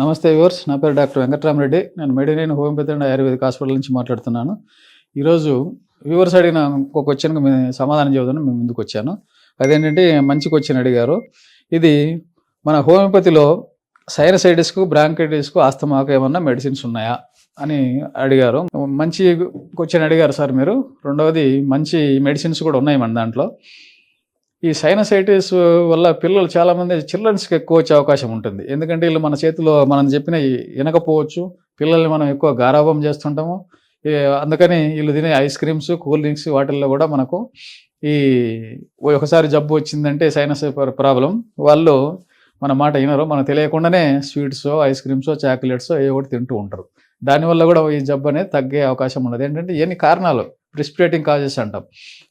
నమస్తే వ్యూవర్స్ నా పేరు డాక్టర్ వెంకట్రామరెడ్డి. నేను Medinine homeopathy and Ayurvedic hospital నుంచి మాట్లాడుతున్నాను. ఈరోజు వ్యూవర్స్ అడిగిన ఒక క్వశ్చన్కి సమాధానం చెబుతాను మేము ముందుకు వచ్చాను. అదేంటంటే మంచి క్వశ్చన్ అడిగారు. ఇది మన హోమియోపతిలో సైనసైటిస్కు బ్రాంకైటిస్కు ఆస్తమాకు ఏమన్నా మెడిసిన్స్ ఉన్నాయా అని అడిగారు. మంచి క్వశ్చన్ అడిగారు సార్ మీరు. రెండవది మంచి మెడిసిన్స్ కూడా ఉన్నాయి మన దాంట్లో. ఈ సైనసైటిస్ వల్ల పిల్లలు చాలామంది చిల్డ్రన్స్కి ఎక్కువ వచ్చే అవకాశం ఉంటుంది. ఎందుకంటే వీళ్ళు మన చేతిలో మనం చెప్పిన వినకపోవచ్చు పిల్లల్ని మనం ఎక్కువ గారాభం చేస్తుంటాము. అందుకని వీళ్ళు తినే ఐస్ క్రీమ్స్ కూల్ డ్రింక్స్ వాటిల్లో కూడా మనకు ఈ ఒకసారి జబ్బు వచ్చిందంటే సైనస్ ప్రాబ్లం. వాళ్ళు మన మాట వినరు. మనకు తెలియకుండానే స్వీట్స్ ఐస్ క్రీమ్స్ చాక్లెట్స్ ఏ ఒకటి తింటూ ఉంటారు. దానివల్ల కూడా ఈ జబ్బు అనేది తగ్గే అవకాశం ఉన్నది. ఏంటంటే ఎన్ని కారణాలు? ప్రిస్పిరేటింగ్ కాజెస్ అంటాం.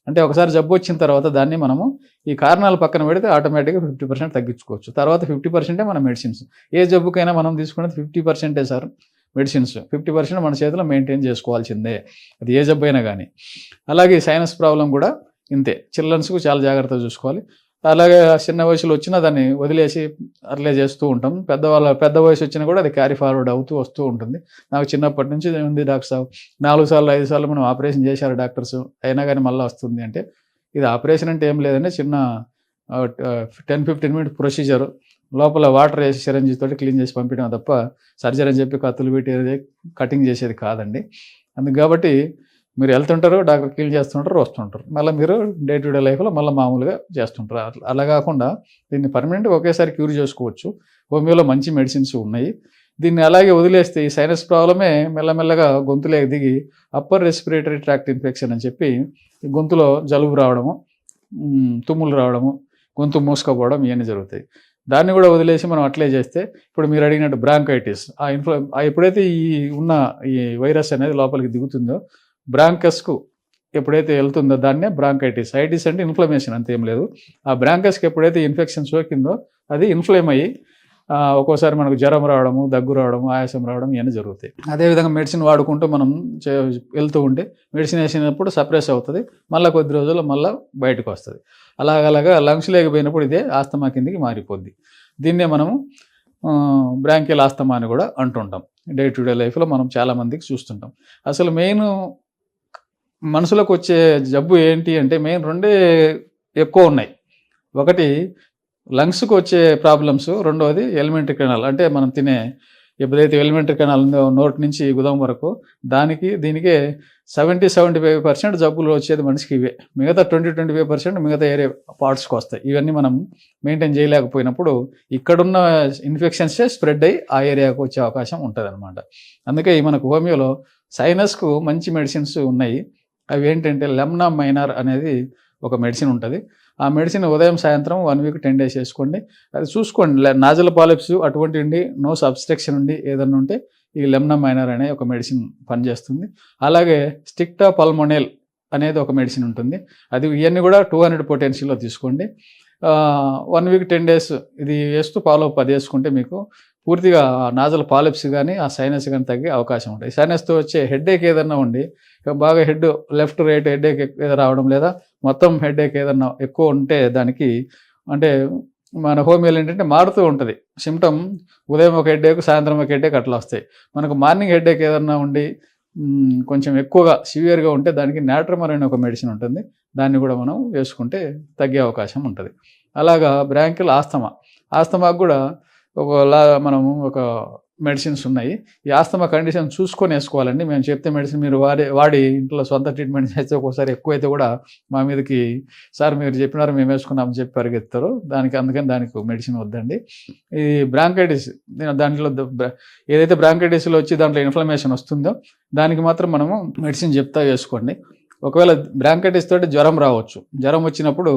అంటే ఒకసారి జబ్బు వచ్చిన తర్వాత దాన్ని మనము ఈ కారణాలు పక్కన పెడితే ఆటోమేటిక్గా ఫిఫ్టీ పర్సెంట్ తగ్గించుకోవచ్చు. తర్వాత ఫిఫ్టీ పర్సెంటే మన మెడిసిన్స్ ఏ జబ్బుకైనా మనం తీసుకునేది ఫిఫ్టీ పర్సెంటే సార్ మెడిసిన్స్ ఫిఫ్టీ పర్సెంట్ మన చేతిలో మెయింటైన్ చేసుకోవాల్సిందే. అది ఏ జబ్బు అయినా కానీ అలాగే సైనస్ ప్రాబ్లం కూడా ఇంతే. చిల్డ్రన్స్కు చాలా జాగ్రత్తగా చూసుకోవాలి. అలాగే చిన్న వయసులో వచ్చినా దాన్ని వదిలేసి అట్లే చేస్తూ ఉంటాం. పెద్దవాళ్ళ పెద్ద వయసు వచ్చినా కూడా అది క్యారీ ఫార్వర్డ్ అవుతూ వస్తూ ఉంటుంది. నాకు చిన్నప్పటి నుంచి ఉంది డాక్టర్ సాబ్. నాలుగు సార్లు ఐదు సార్లు మనం ఆపరేషన్ చేశారు డాక్టర్స్. అయినా కానీ మళ్ళీ వస్తుంది అంటే ఇది ఆపరేషన్ అంటే ఏం లేదంటే చిన్న టెన్ ఫిఫ్టీన్ మినిట్ ప్రొసీజర్. లోపల వాటర్ వేసి సిరంజి తోటి క్లీన్ చేసి పంపించడం తప్ప సర్జరీ అని చెప్పి కత్తులు పెట్టి కటింగ్ చేసేది కాదండి. అందుకు కాబట్టి మీరు వెళ్తుంటారు డాక్టర్ క్లీన్ చేస్తుంటారు వస్తుంటారు. మళ్ళీ మీరు డే టు డే లైఫ్లో మళ్ళీ మామూలుగా చేస్తుంటారు. అలా కాకుండా దీన్ని పర్మనెంట్గా ఒకేసారి క్యూర్ చేసుకోవచ్చు. హోమియోలో మంచి మెడిసిన్స్ ఉన్నాయి. దీన్ని అలాగే వదిలేస్తే ఈ సైనస్ ప్రాబ్లమే మెల్లమెల్లగా గొంతులే దిగి అప్పర్ రెస్పిరేటరీ ట్రాక్ట్ ఇన్ఫెక్షన్ అని చెప్పి గొంతులో జలుబు రావడము తుమ్ములు రావడము గొంతు మూసుకపోవడం ఇవన్నీ జరుగుతాయి. దాన్ని కూడా వదిలేసి మనం అట్లే చేస్తే ఇప్పుడు మీరు అడిగినట్టు బ్రాంకైటిస్ ఆ ఇన్ఫ్లు ఆ ఎప్పుడైతే ఈ ఉన్న ఈ వైరస్ అనేది లోపలికి దిగుతుందో బ్రాంకస్కు ఎప్పుడైతే వెళ్తుందో దాన్నే బ్రాంకైటిస్. ఐటిస్ అంటే ఇన్ఫ్లమేషన్ అంతేం లేదు. ఆ బ్రాంకస్కి ఎప్పుడైతే ఇన్ఫెక్షన్ సోకిందో అది ఇన్ఫ్లేమ్ అయ్యి ఒక్కోసారి మనకు జ్వరం రావడము దగ్గు రావడము ఆయాసం రావడం ఇవన్నీ జరుగుతాయి. అదేవిధంగా మెడిసిన్ వాడుకుంటూ మనం చే- వెళ్తూ ఉంటే మెడిసిన్ వేసినప్పుడు సప్రెస్ అవుతుంది మళ్ళీ కొద్ది రోజుల్లో మళ్ళీ బయటకు వస్తుంది. అలాగలాగా లంగ్స్ లేకపోయినప్పుడు ఇదే ఆస్తమా కిందికి మారిపోద్ది. దీన్నే మనము బ్రాంకియల్ ఆస్తమా అని కూడా అంటుంటాం. డే టు డే లైఫ్లో మనం చాలామందికి చూస్తుంటాం. అసలు మెయిన్ మనసులోకి వచ్చే జబ్బు ఏంటి అంటే మెయిన్ రెండే ఎక్కువ ఉన్నాయి. ఒకటి లంగ్స్కి వచ్చే ప్రాబ్లమ్స్ రెండవది ఎలిమెంటరీ కెనాల్. అంటే మనం తినే ఎప్పుడైతే ఎలిమెంటరీ కెనాల్ ఉందో నోటి నుంచి గుదం వరకు దానికి దీనికే సెవెంటీ సెవెంటీ ఫైవ్ పర్సెంట్ జబ్బులు వచ్చేది మనిషికి ఇవే. మిగతా ట్వంటీ ట్వంటీ ఫైవ్ పర్సెంట్ మిగతా ఏరియా పార్ట్స్కి వస్తాయి ఇవన్నీ మనం మెయింటైన్ చేయలేకపోయినప్పుడు ఇక్కడున్న ఇన్ఫెక్షన్సే స్ప్రెడ్ అయ్యి ఆ ఏరియాకు వచ్చే అవకాశం ఉంటుంది అనమాట అందుకే ఈ మనకు హోమియోలో సైనస్కు మంచి మెడిసిన్స్ ఉన్నాయి. అవి ఏంటంటే లెమ్నా మైనర్ అనేది ఒక మెడిసిన్ ఉంటుంది. ఆ మెడిసిన్ ఉదయం సాయంత్రం వన్ వీక్ టెన్ డేస్ వేసుకోండి అది చూసుకోండి. నాజల్ పాలిప్స్ అటువంటి ఉండి నో సబ్స్ట్రక్షన్ ఉండి ఏదన్నా ఉంటే ఈ లెమ్నా మైనర్ అనే ఒక మెడిసిన్ పనిచేస్తుంది. అలాగే స్టిక్టా పల్మొనేల్ అనేది ఒక మెడిసిన్ ఉంటుంది. అది ఇవన్నీ కూడా టూ హండ్రెడ్ పొటెన్షియల్లో తీసుకోండి. వన్ వీక్ టెన్ డేస్ ఇది వేస్తూ ఫాలో అప్ అది వేసుకుంటే మీకు పూర్తిగా నాజల్ పాలిప్స్ కానీ ఆ సైనస్ కానీ తగ్గే అవకాశం ఉంటుంది సైనస్తో వచ్చే హెడ్ఏక్ ఏదన్నా ఉండి బాగా హెడ్ లెఫ్ట్ రైట్ హెడ్ఏక్ రావడం లేదా మొత్తం హెడ్ఏక్ ఏదన్నా ఎక్కువ ఉంటే దానికి అంటే మన హోమియోలు ఏంటంటే మారుతూ ఉంటుంది. సిమ్టమ్ ఉదయం ఒక హెడ్ఏక్ సాయంత్రం ఒక హెడ్ఏక్ అట్లా వస్తాయి. మనకు మార్నింగ్ హెడ్ఏక్ ఏదన్నా ఉండి కొంచెం ఎక్కువగా సివియర్గా ఉంటే దానికి నాట్రమర్ అనే ఒక మెడిసిన్ ఉంటుంది. దాన్ని కూడా మనం వేసుకుంటే తగ్గే అవకాశం ఉంటుంది. అలాగా బ్రాంకిల్ ఆస్తమా. ఆస్తమాకు కూడా ఒకలా మనము ఒక మెడిసిన్స్ ఉన్నాయి. ఈ ఆస్తమా కండిషన్ చూసుకొని వేసుకోవాలండి. మేము చెప్తే మెడిసిన్ మీరు వాడి వాడి ఇంట్లో సొంత ట్రీట్మెంట్ చేస్తే ఒక్కోసారి ఎక్కువైతే కూడా మా మీదకి సార్ మీరు చెప్పినారు మేము వేసుకున్నామని చెప్పి పరిగెత్తారు దానికి అందుకని దానికి మెడిసిన్ వద్దండి. ఈ బ్రాంకైటిస్ దాంట్లో ఏదైతే బ్రాంకైటిస్లో వచ్చి దాంట్లో ఇన్ఫ్లమేషన్ వస్తుందో దానికి మాత్రం మనము మెడిసిన్ చెప్తా వేసుకోండి. ఒకవేళ బ్రాంకైటిస్ తోటి జ్వరం రావచ్చు. జ్వరం వచ్చినప్పుడు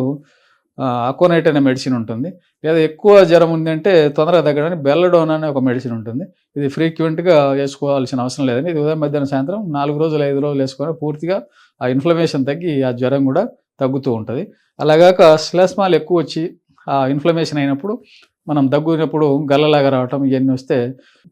అకోనైట్ అనే మెడిసిన్ ఉంటుంది. లేదా ఎక్కువ జ్వరం ఉందంటే తొందరగా తగ్గడానికి బెల్లడోన్ అనే ఒక మెడిసిన్ ఉంటుంది. ఇది ఫ్రీక్వెంట్గా వేసుకోవాల్సిన అవసరం లేదండి ఇది ఉదయం మధ్యాహ్నం సాయంత్రం నాలుగు రోజులు ఐదు రోజులు వేసుకొని పూర్తిగా ఆ ఇన్ఫ్లమేషన్ తగ్గి ఆ జ్వరం కూడా తగ్గుతూ ఉంటుంది. అలాగాక శ్లేస్మాలు ఎక్కువ వచ్చి ఆ ఇన్ఫ్లమేషన్ అయినప్పుడు మనం దగ్గునప్పుడు గల్లలాగా రావటం ఇవన్నీ వస్తే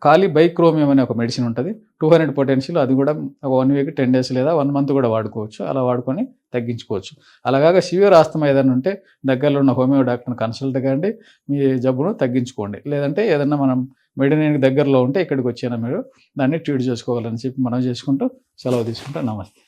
ఖాళీ బైక్రోమియం అనే ఒక మెడిసిన్ ఉంటుంది. టూ హండ్రెడ్ పొటెన్షియల్ అది కూడా ఒక వన్ వీక్ టెన్ డేస్ లేదా వన్ మంత్ కూడా వాడుకోవచ్చు. అలా వాడుకొని తగ్గించుకోవచ్చు. అలాగా సివియర్ ఆస్తమా ఏదైనా ఉంటే దగ్గరలో ఉన్న హోమియో డాక్టర్ని కన్సల్ట్ కండి మీ జబ్బును తగ్గించుకోండి. లేదంటే ఏదన్నా మనం మెడినేనికి దగ్గరలో ఉంటే ఇక్కడికి వచ్చేనా మీరు దాన్ని ట్రీట్ చేసుకోవాలని చెప్పి మనం చేసుకుంటూ సెలవు తీసుకుంటాం నమస్తే.